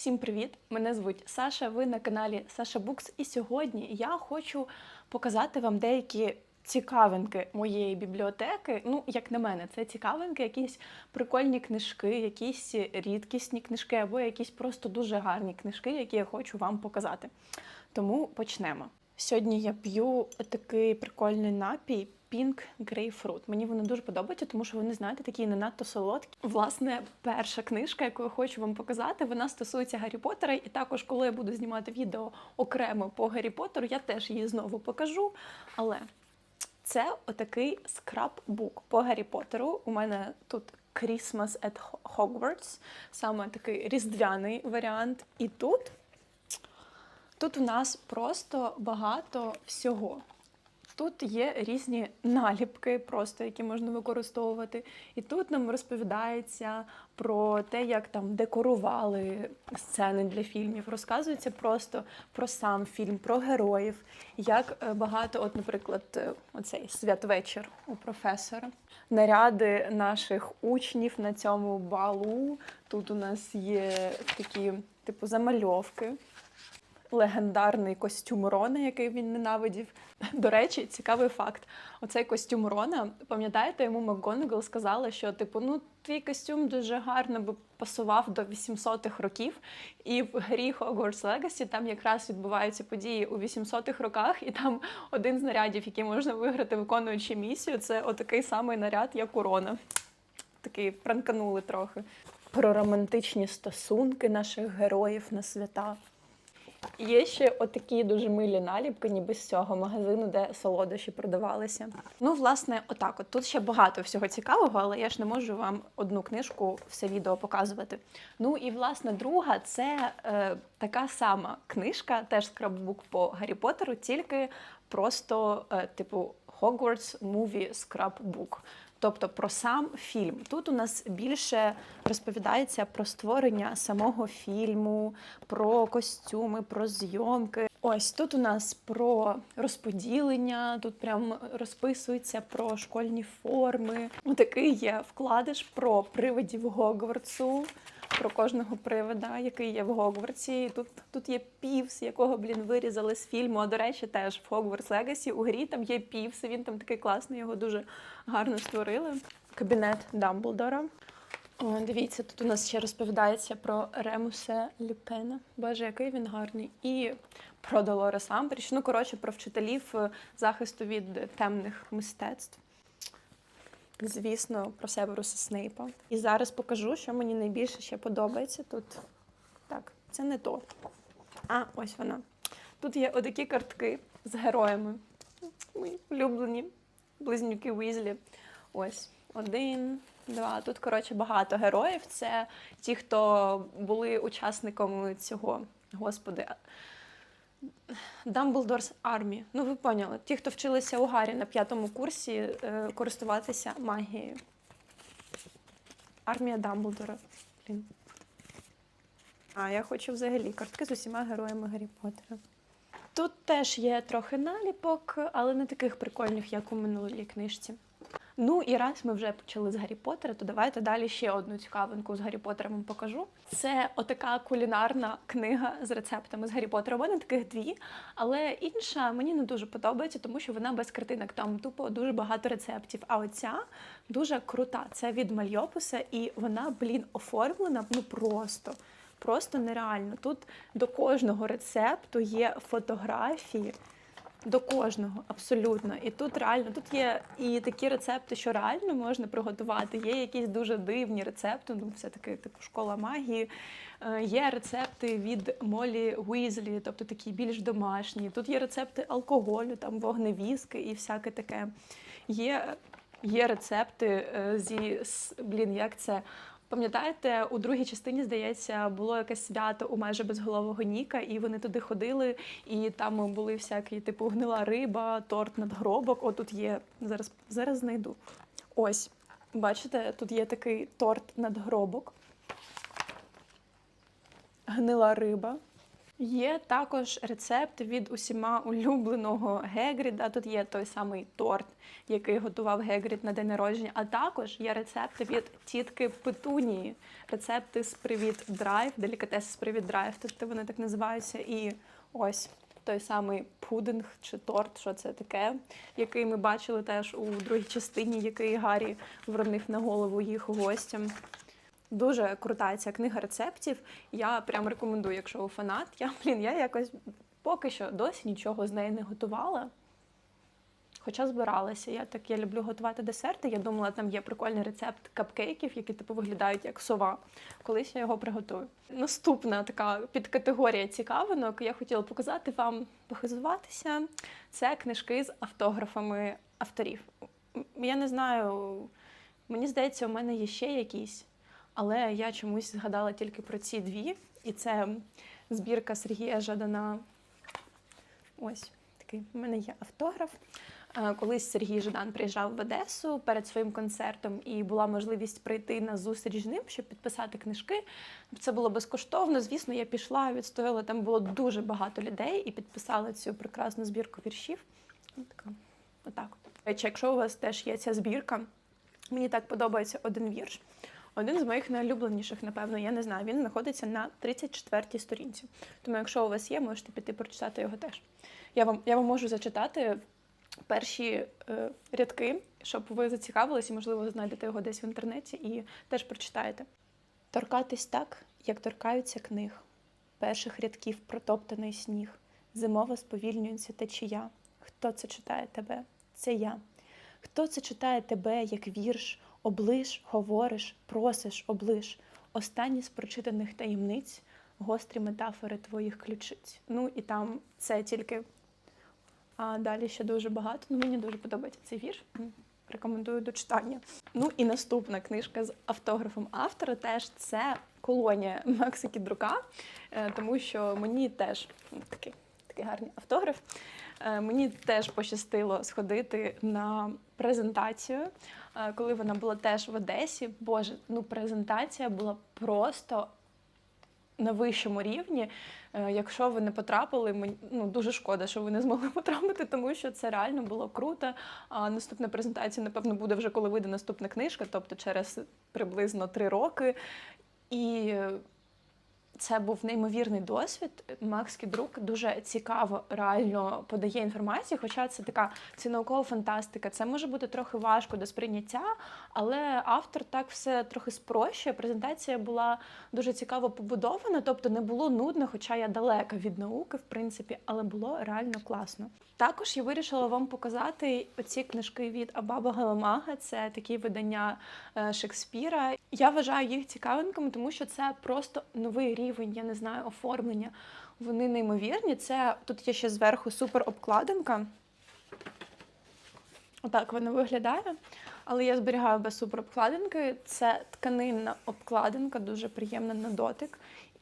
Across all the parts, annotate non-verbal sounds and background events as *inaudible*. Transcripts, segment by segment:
Всім привіт! Мене звуть Саша. Ви на каналі Саша Букс. І сьогодні я хочу показати вам деякі цікавинки моєї бібліотеки. Ну, як на мене, це цікавинки, якісь прикольні книжки, якісь рідкісні книжки, або якісь просто дуже гарні книжки, які я хочу вам показати. Тому почнемо. Сьогодні я п'ю такий прикольний напій. Pink Grapefruit. Мені вони дуже подобаються, тому що вони, знаєте, такі не надто солодкі. Власне, перша книжка, яку я хочу вам показати, вона стосується Гаррі Поттера. І також, коли я буду знімати відео окремо по Гаррі Поттеру, я теж її знову покажу. Але це отакий скраббук по Гаррі Поттеру. У мене тут Christmas at Hogwarts, саме такий різдвяний варіант. І тут, тут у нас просто багато всього. Тут є різні наліпки, просто які можна використовувати. І тут нам розповідається про те, як там декорували сцени для фільмів. Розказується просто про сам фільм, про героїв, як е, багато, от, наприклад, е, оцей святвечір у професора, наряди наших учнів на цьому балу. Тут у нас є такі, типу, замальовки легендарний костюм Рона, який він ненавидів. До речі, цікавий факт. Оцей костюм Рона, пам'ятаєте, йому МакГонагал сказала, що типу, ну твій костюм дуже гарно би пасував до 800-х років. І в грі Hogwarts Legacy там якраз відбуваються події у 800-х роках, і там один з нарядів, який можна виграти, виконуючи місію, це отакий самий наряд, як у Рона. Такий пранканули трохи. Про романтичні стосунки наших героїв на свята. Є ще отакі дуже милі наліпки, ніби з цього магазину, де солодощі продавалися. Ну, власне, отак. От тут ще багато всього цікавого, але я ж не можу вам одну книжку все відео показувати. Ну і власне, друга це е, така сама книжка, теж скраббук по Гаррі Поттеру, тільки просто, е, типу, Hogwarts Movie Scrapbook. Тобто про сам фільм. Тут у нас більше розповідається про створення самого фільму, про костюми, про зйомки. Ось тут у нас про розподілення, тут прям розписується про школьні форми. Такий є вкладиш про привидів Гогвартсу. Про кожного привида, який є в Гогвартсі. Тут тут є півс, якого блін вирізали з фільму. А до речі, теж в Hogwarts Legacy у грі там є півс. Він там такий класний, його дуже гарно створили. Кабінет Дамблдора. О, дивіться, тут у нас ще розповідається про Ремуса Люпена. Боже, який він гарний. І про Долорес Амбріч. Ну, коротше, про вчителів е, захисту від темних мистецтв. Звісно, про Северуса Снейпа. І зараз покажу, що мені найбільше ще подобається тут. Так, це не то. А, ось вона. Тут є отакі картки з героями. Мої улюблені близнюки Уізлі. Ось один, два. Тут, коротше, багато героїв. Це ті, хто були учасниками цього, господи. Дамблдорс Армі. Ну, ви поняли, ті, хто вчилися у Гаррі на п'ятому курсі е, користуватися магією. Армія Дамблдора. Блін. А, я хочу взагалі картки з усіма героями Гаррі Поттера. Тут теж є трохи наліпок, але не таких прикольних, як у минулій книжці. Ну і раз ми вже почали з Гаррі Поттера, то давайте далі ще одну цікавинку з Гаррі Поттером вам покажу. Це отака кулінарна книга з рецептами з Гаррі Поттера. У мене таких дві, але інша мені не дуже подобається, тому що вона без картинок. Там тупо дуже багато рецептів. А оця дуже крута. Це від Мальйопуса, і вона, блін, оформлена ну просто. Просто нереально. Тут до кожного рецепту є фотографії. До кожного, абсолютно. І тут реально тут є і такі рецепти, що реально можна приготувати. Є якісь дуже дивні рецепти, ну все-таки типу школа магії. Е, Є рецепти від Молі Уізлі, тобто такі більш домашні. Тут є рецепти алкоголю, там вогневіски і всяке таке. Є, є рецепти е, зі блін, як це. Пам'ятаєте, у другій частині, здається, було якесь свято у майже безголового Ніка, і вони туди ходили, і там були всякі, типу, гнила риба, торт надгробок. О, тут є. Зараз, зараз знайду. Ось, бачите, тут є такий торт надгробок. Гнила риба. Є також рецепт від усіма улюбленого Гегріда. Тут є той самий торт, який готував Гегрід на день народження. А також є рецепти від тітки Петунії. Рецепти з Привіт Драйв, делікатеси з Привіт Драйв, тобто вони так називаються. І ось той самий пудинг чи торт, що це таке, який ми бачили теж у другій частині, який Гаррі вронив на голову їх гостям. Дуже крута ця книга рецептів. Я прям рекомендую, якщо ви фанат. Я, блін, я якось поки що досі нічого з неї не готувала. Хоча збиралася. Я так я люблю готувати десерти. Я думала, там є прикольний рецепт капкейків, які типу виглядають як сова. Колись я його приготую. Наступна така підкатегорія цікавинок. Я хотіла показати вам похизуватися. Це книжки з автографами авторів. Я не знаю, мені здається, у мене є ще якісь. Але я чомусь згадала тільки про ці дві. І це збірка Сергія Жадана. Ось такий. У мене є автограф. Е, Колись Сергій Жадан приїжджав в Одесу перед своїм концертом, і була можливість прийти на зустріч з ним, щоб підписати книжки. Це було безкоштовно. Звісно, я пішла, відстояла. Там було дуже багато людей і підписала цю прекрасну збірку віршів. Ось така. Отак. Якщо у вас теж є ця збірка, мені так подобається один вірш. Один з моїх найулюбленіших, напевно, я не знаю. Він знаходиться на 34-й сторінці. Тому, якщо у вас є, можете піти прочитати його теж. Я вам, я вам можу зачитати перші е, рядки, щоб ви зацікавились і, можливо, знайдете його десь в інтернеті і теж прочитаєте. Торкатись так, як торкаються книг, перших рядків протоптаний сніг, зимово сповільнюється течія. Хто це читає тебе? Це я. Хто це читає тебе, як вірш, облиш, говориш, просиш, облиш, останні з прочитаних таємниць, гострі метафори твоїх ключиць. Ну і там це тільки а далі ще дуже багато. Ну, мені дуже подобається цей вірш. Рекомендую до читання. Ну і наступна книжка з автографом автора теж це колонія Макса Кідрука, е, тому що мені теж такий, такий гарний автограф. Е, Мені теж пощастило сходити на презентацію, е, коли вона була теж в Одесі. Боже, ну презентація була просто на вищому рівні. Е, Якщо ви не потрапили, мені ну дуже шкода, що ви не змогли *laughs* потрапити, тому що це реально було круто. А наступна презентація, напевно, буде вже коли вийде наступна книжка, тобто через приблизно три роки. І це був неймовірний досвід. Макс Кідрук дуже цікаво реально подає інформацію, хоча це така це наукова фантастика. Це може бути трохи важко до сприйняття, але автор так все трохи спрощує. Презентація була дуже цікаво побудована, тобто не було нудно, хоча я далека від науки, в принципі, але було реально класно. Також я вирішила вам показати оці книжки від Абаба Галамага. Це такі видання е, Шекспіра. Я вважаю їх цікавинками, тому що це просто новий рівень, я не знаю, оформлення. Вони неймовірні. Це тут є ще зверху супер обкладинка. Отак вона виглядає. Але я зберігаю без супер обкладинки. Це тканинна обкладинка, дуже приємна на дотик.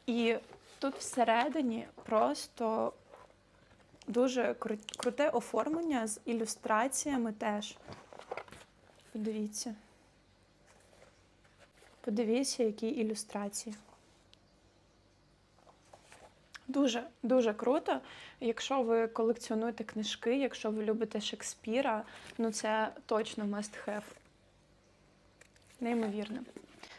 І тут всередині просто дуже круте оформлення з ілюстраціями теж. Подивіться. Подивіться, які ілюстрації. Дуже дуже круто. Якщо ви колекціонуєте книжки, якщо ви любите Шекспіра, ну це точно must have. Неймовірно.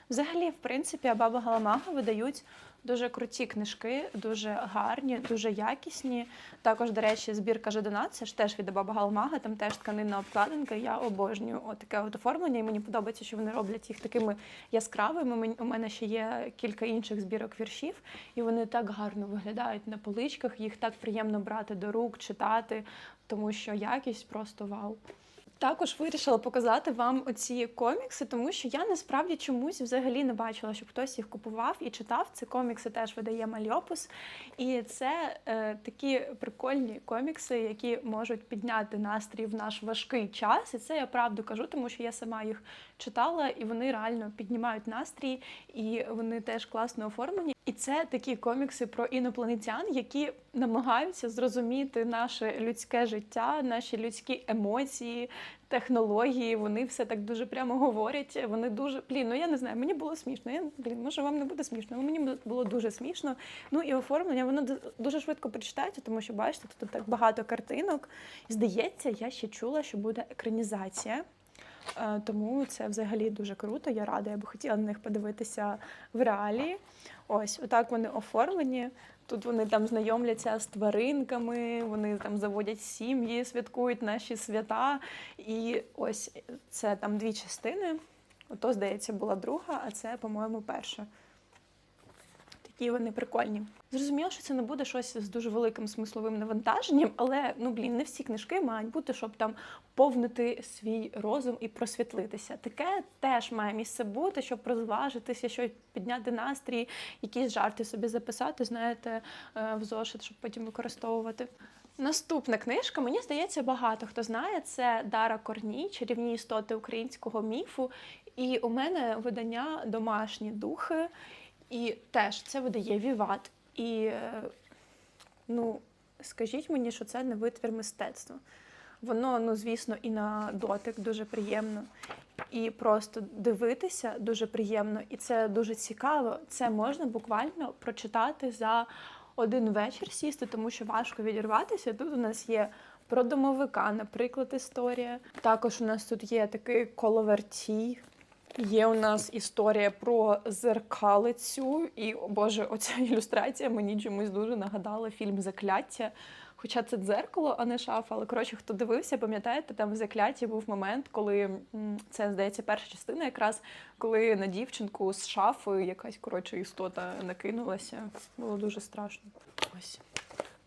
Взагалі, в принципі, Абаба Галамага видають дуже круті книжки, дуже гарні, дуже якісні. Також, до речі, збірка Жадана, це ж теж від Абаба Галамага, там теж тканинна обкладинка. Я обожнюю таке от оформлення, і мені подобається, що вони роблять їх такими яскравими. У мене ще є кілька інших збірок віршів, і вони так гарно виглядають на поличках. Їх так приємно брати до рук, читати, тому що якість просто вау. Також вирішила показати вам оці комікси, тому що я насправді чомусь взагалі не бачила, щоб хтось їх купував і читав. Ці комікси теж видає Мальопус. І це е, такі прикольні комікси, які можуть підняти настрій в наш важкий час. І це я правду кажу, тому що я сама їх читала, і вони реально піднімають настрій, і вони теж класно оформлені. І це такі комікси про інопланетян, які намагаються зрозуміти наше людське життя, наші людські емоції, технології. Вони все так дуже прямо говорять. Вони дуже блін, ну я не знаю, мені було смішно. Я блін, може вам не буде смішно. Мені було дуже смішно. Ну і оформлення воно дуже швидко прочитається, тому що бачите, тут так багато картинок. Здається, я ще чула, що буде екранізація. Е, Тому це взагалі дуже круто. Я рада, я би хотіла на них подивитися в реалії. Ось, отак вони оформлені. Тут вони там знайомляться з тваринками, вони там заводять сім'ї, святкують наші свята. І ось це там дві частини. Ото, здається, була друга, а це, по-моєму, перша. Такі вони прикольні. Зрозуміло, що це не буде щось з дуже великим смисловим навантаженням, але ну блін, не всі книжки мають бути, щоб там повнити свій розум і просвітлитися. Таке теж має місце бути, щоб розважитися, щоб підняти настрій, якісь жарти собі записати, знаєте, е, в зошит, щоб потім використовувати. Наступна книжка, мені здається, багато хто знає. Це Дара Корній, чарівні істоти українського міфу. І у мене видання домашні духи. І теж це видає Віват. І е, ну, скажіть мені, що це не витвір мистецтва. Воно, ну, звісно, і на дотик дуже приємно. І просто дивитися дуже приємно, і це дуже цікаво. Це можна буквально прочитати за один вечір сісти, тому що важко відірватися. Тут у нас є про домовика, наприклад, історія. Також у нас тут є такий коловертій. Є у нас історія про зеркалицю, і о Боже, оця *laughs* ілюстрація мені чомусь дуже нагадала фільм Закляття. Хоча це дзеркало, а не шафа. Але коротше, хто дивився, пам'ятаєте, там в закляті був момент, коли це здається перша частина, якраз коли на дівчинку з шафи якась коротше істота накинулася. Було дуже страшно. Ось.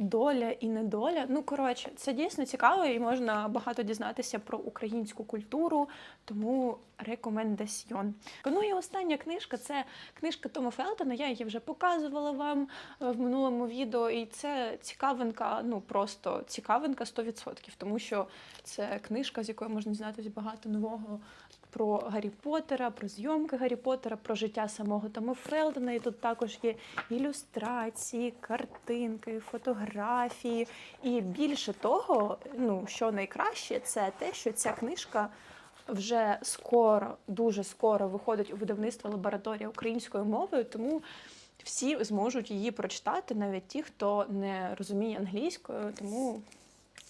Доля і недоля. Ну, коротше, це дійсно цікаво і можна багато дізнатися про українську культуру, тому рекомендаціон. Ну і остання книжка це книжка Тома Фелтона. Я її вже показувала вам е, в минулому відео, і це цікавинка, ну просто цікавинка 100%, тому що це книжка, з якої можна дізнатися багато нового про Гаррі Поттера, про зйомки Гаррі Поттера, про життя самого Тома Фелдона. І тут також є ілюстрації, картинки, фотографії. І більше того, ну що найкраще, це те, що ця книжка. Вже скоро, дуже скоро виходить у видавництво лабораторія українською мовою, тому всі зможуть її прочитати, навіть ті, хто не розуміє англійською. Тому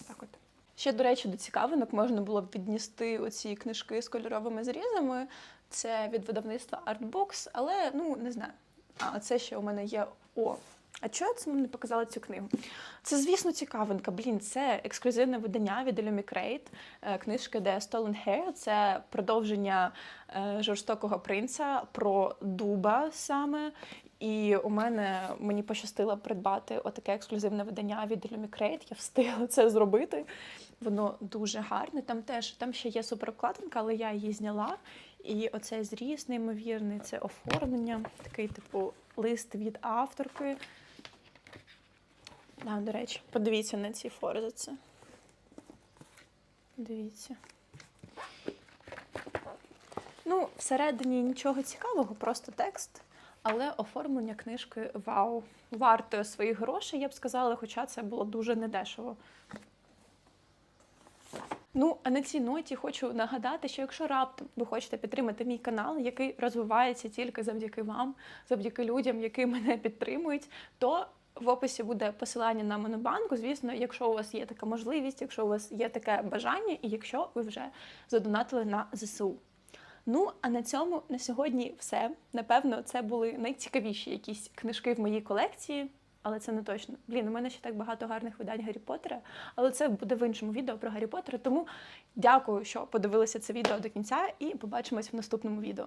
так от. Ще, до речі, до цікавинок можна було б віднести оці книжки з кольоровими зрізами. Це від видавництва Artbox, але ну не знаю. А це ще у мене є. О, а чого це не показала цю книгу? Це, звісно, цікавинка. Блін, це ексклюзивне видання від Крейт, е, книжки де Stolen Hair. Це продовження е, жорстокого принца про дуба саме. І у мене мені пощастило придбати отаке ексклюзивне видання від Крейт. Я встигла це зробити. Воно дуже гарне. Там теж там ще є суперобкладинка, але я її зняла. І оцей зріз неймовірний, це оформлення, такий типу лист від авторки. Да, до речі, подивіться на ці форзиці. Дивіться. Ну, всередині нічого цікавого, просто текст. Але оформлення книжки вау, вартою своїх грошей, я б сказала, хоча це було дуже недешево. Ну, а на цій ноті хочу нагадати, що якщо раптом ви хочете підтримати мій канал, який розвивається тільки завдяки вам, завдяки людям, які мене підтримують, то в описі буде посилання на монобанку. Звісно, якщо у вас є така можливість, якщо у вас є таке бажання, і якщо ви вже задонатили на ЗСУ. Ну, а на цьому на сьогодні все. Напевно, це були найцікавіші якісь книжки в моїй колекції, але це не точно. Блін, у мене ще так багато гарних видань Гаррі Поттера, але це буде в іншому відео про Гаррі Поттера. Тому дякую, що подивилися це відео до кінця, і побачимось в наступному відео.